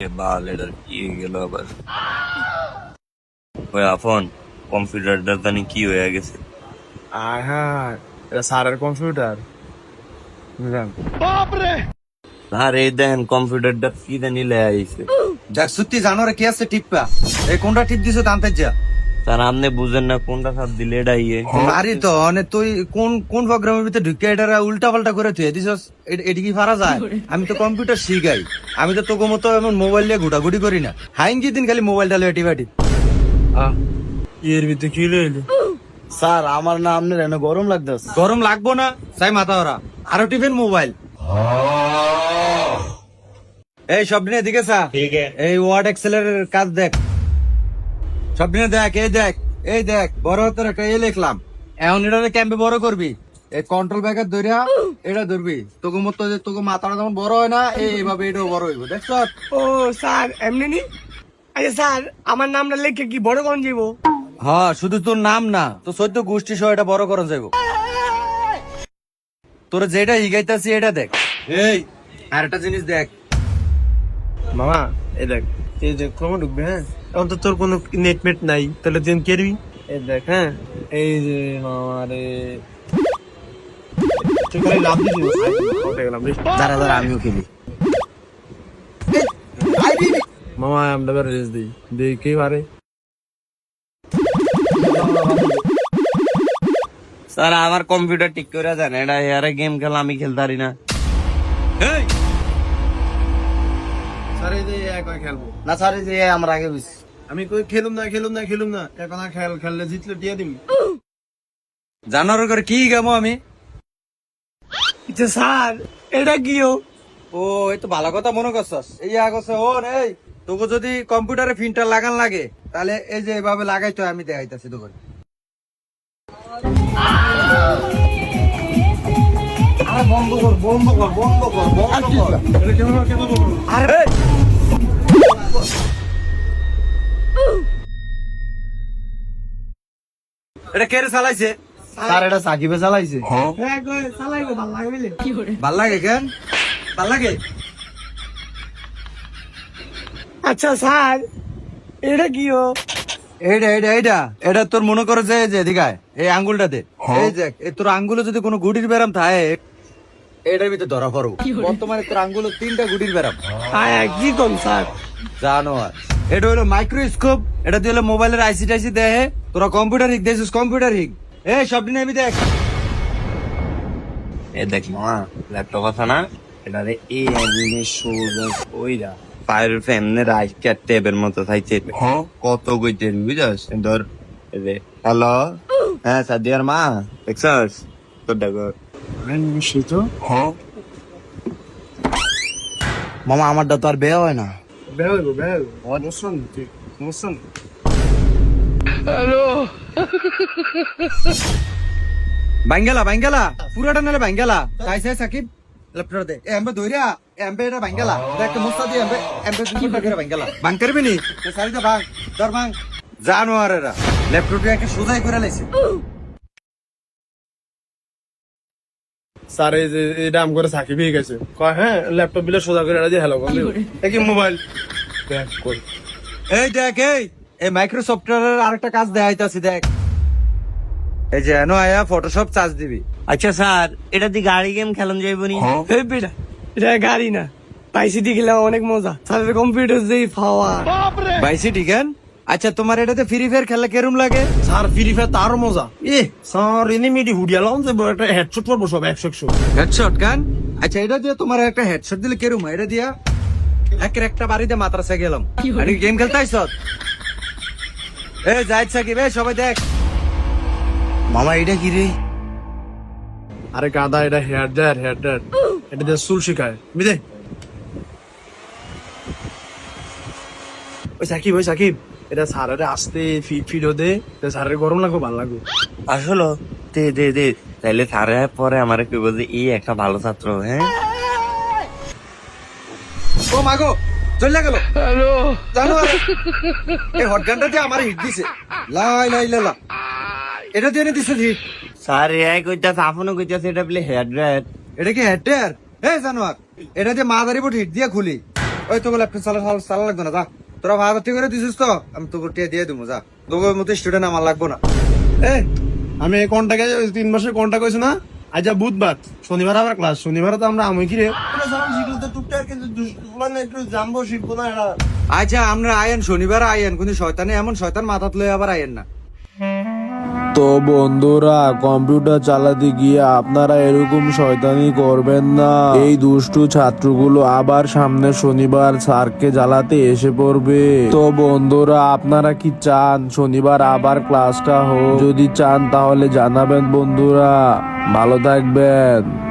বাল এটার কি গেল আবার ওই আফন কম্পিউটারটা জানি কি হয়ে গেছে আয় হ্যাঁ এটা স্যারের কম্পিউটার বুঝলাম আর এই দেখেন কম্পিউটারটা কি জানি লে আইছে দেখ সত্যি জানো রে কি আছে টিপা এই কোনটা টিপ দিছো জানতে যা তার আপনি বুঝেন না কোনটা সাথ দিলে এটা ইয়ে। আরে তো মানে তুই কোন কোন প্রোগ্রামের ভিতরে ঢুকে এটা উল্টা পাল্টা করে তুই? দিছস এটি কি পারা যায়? আমি তো কম্পিউটার শিখাই। আমি তো তোকে মতো এমন মোবাইল নিয়ে ঘুটাঘুটি করি না। হাইন কি দিন খালি মোবাইলটা লিয়ে টিপাটি এর ভিতরে কি লইলি স্যার আমার না আপনার এনে গরম লাগতেছে। গরম লাগবো না চাই মাথা ওরা। আরও টিফিন মোবাইল এই সব দিনে এদিকে স্যার এই ওয়ার্ড এক্সেলের কাজ দেখ। সব দিনে দেখ এই দেখ এই দেখ বড় হতে একটা এই লিখলাম। এখন এটা ক্যাম্পে বড় করবি? এই কন্ট্রোল ব্যাগের ধরিয়া এটা ধরবি। তোকে মতো যে তোকে মাথাটা যেমন বড় হয় না এই- এইভাবে এটাও বড় হইব দেখছ ও স্যার এমনি নি? আচ্ছা স্যার আমার নামটা লিখে কি বড় কোন যাব হ্যাঁ শুধু তোর নাম না তো সদ্য গোষ্ঠী সহ এটা বড় করা যাইব। তোর যেটা হিগাইতাছি এটা দেখ। এই। আর একটা জিনিস দেখ মামা এই দেখ এই ক্রমে ঢুকবে হ্যাঁ? এখন তো তোর কোনো নেট মেট নাই তাহলে তুই কেরবি? এই দেখ হ্যাঁ? এই যে মামা রে। দাঁড়া দাঁড়া আমিও খেলি। মামা আমরা বের রেস দিই। দিই কে পারে স্যার আমার কম্পিউটার ঠিক করে দেন এটা গেম খেলা আমি খেলতে পারি না। এই স্যার এই যে এক খেলব? না স্যার এই যে আমরা আগে বুঝছি। আমি কই খেলুম না খেলুম না খেলুম না। এখন আর খেল খেললে জিতলে দিবি করে কি গামো আমি? স্যার এটা কিও ও? এই তো ভালো কথা মনে করছস। এই আগছে ও এই। তোকে যদি কম্পিউটারে ফিনটা লাগান লাগে তাহলে এই যে এভাবে লাগাইতো আমি দেখাইতাছি তোকে। আরে বন্ধ কর বন্ধ কর বন্ধ কর বন্ধ কর। আরে এটা কে চালাইছে? স্যার এটা সাকিবে চালাইছে। হ্যাঁ। কই চালাইবো ভালো লাগে বুঝলে ভালো লাগে কেন? ভালো লাগে? আচ্ছা স্যার এটা এইটা এইটা এইটা এটা তোর মনে করে যে এদিকায় এই আঙ্গুলটাতে এই দেখ এই তোর আঙ্গুলে যদি কোনো গুটির ব্যারাম থাকে এটার ভিতরে ধরা পড়ো। বর্তমানে তোর আঙ্গুলে তিনটা গুটির ব্যারাম। হ্যাঁ কি কম স্যার? জানো এটা হলো মাইক্রোস্কোপ এটা দিয়ে হলো মোবাইলের আইসি টাইসি দেহে। তোরা কম্পিউটার হিক দেখছিস কম্পিউটার হিক এ সব দিন আমি দেখ। এ দেখ মা ল্যাপটপ আছে না? এটা রে এই এমনি সোজা ওইরা। ফায়ার ফ্যামনে রাইট টেবের মতো থাইছে কত কইতে বুঝাস? ধর হ্যালো? হ্যাঁ সাদিয়ার মা দেখছস? তোর দেখো নিশ্চয়ই তো মামা আমারটা তো আর বেয়া হয় না। হইব হইব। মুসলমান বাঙ্গালা বাঙ্গালা পুরাটা নালে বাঙ্গালা। তাই সাই সাকিব। ল্যাপটপ দে। এ এমবে দইরা এমবে এটা বাঙ্গালা। দেখ মুস্তা দি এমবে এমবে দুই ঘণ্টা করে বাঙ্গালা। বাং করবি নি? সারিটা বাং দর বাং। জানো আর ল্যাপটপটা একটা সোজাই করে লাইছে। স্যার এই যে এটা আম করে সাকিব হয়ে গেছে। কয় হ্যাঁ ল্যাপটপ বিলে সোজা করে এটা দিয়ে হ্যালো বন্ধু দেখি মোবাইল দেখ কই। এই দেখ এই এই মাইক্রোসফটের আরেকটা কাজ দেখাইতাছি দেখ। এই যে এনো আয়া ফটোশপ চার্জ দিবি। আচ্ছা স্যার এটা দিয়ে গাড়ি গেম খেলন যাইব নি? এই বেটা এটা গাড়ি না। পাইসিটি খেলে অনেক মজা। স্যারের কম্পিউটার যেই পাওয়া বাইসি ঠিকান আচ্ছা তোমার এটাতে ফ্রি ফায়ার খেললে কেরম লাগে? স্যার ফ্রি ফায়ার তারও মজা। এ স্যার এনিমিটি হুডিয়ালাম যে একটা হেডশট পড়ব সব একশো একশো। হেডশট গান? আচ্ছা এটা দিয়ে তোমার একটা হেডশট দিলে কেরম? এটা দিয়া একের একটা বাড়িতে মাদ্রাসা গেলাম। আরে গেম খেলতে আইস এ যাই সাকিব এ সবাই দেখ। মামা এটা কি রে? আরে গাদা এটা হেয়ার ড্রায়ার হেয়ার ড্রায়ার এটা দিয়ে চুল শিখায় বুঝলে? ওই সাকিব ওই সাকিব। এটা স্যারের আসতে ফিট ফিট দে। স্যারের গরম লাগবে ভালো লাগবে। আসলো দে দে দে। তাইলে স্যারে পরে আমার কইব যে এই একটা ভালো ছাত্র হ্যাঁ? ও মাগো চলে গেল জানো এই হটগানটা দিয়ে আমার হিট দিছে। লাই লাই লাই লা। এটা দিয়ে দিছে হিট স্যার এআই কইতাছে আপনও কইতাছে এটা বলে হেয়ার ড্রায়ার এটা কি হেডটার এ জানোয়ার এটা দিয়ে মাদারি বোর্ড হিট দিয়ে খুলি। ওই তো ল্যাপটপ চালা চালা- চালা লাগবে না যা। তোরা ভাগ ঠিক করে দিছিস তো? আমি তোকে টিয়া দিয়ে দিব যা। তোকে মতো স্টুডেন্ট আমার লাগবো না। এ আমি এই কনটাকে তিন মাসের কনটা কইছি না? আজ যা বুধবার শনিবার আমার ক্লাস শনিবার তো আমরা আমি কি রে শিখলে টুকটাক কিন্তু দুষ্কর্ম একটু জানব শিখব না এটা আচ্ছা আমরা আয়েন শনিবার আয়েন কিন্তু শয়তানে এমন শয়তান মাথা লয়ে আবার আয়েন না। তো বন্ধুরা কম্পিউটার চালাতে গিয়ে আপনারা এরকম শয়তানি করবেন না। এই দুষ্টু ছাত্রগুলো আবার সামনে শনিবার স্যারকে জ্বালাতে এসে পড়বে। তো বন্ধুরা, আপনারা কি চান? শনিবার আবার ক্লাসটা হোক। যদি চান তাহলে জানাবেন বন্ধুরা। ভালো থাকবেন।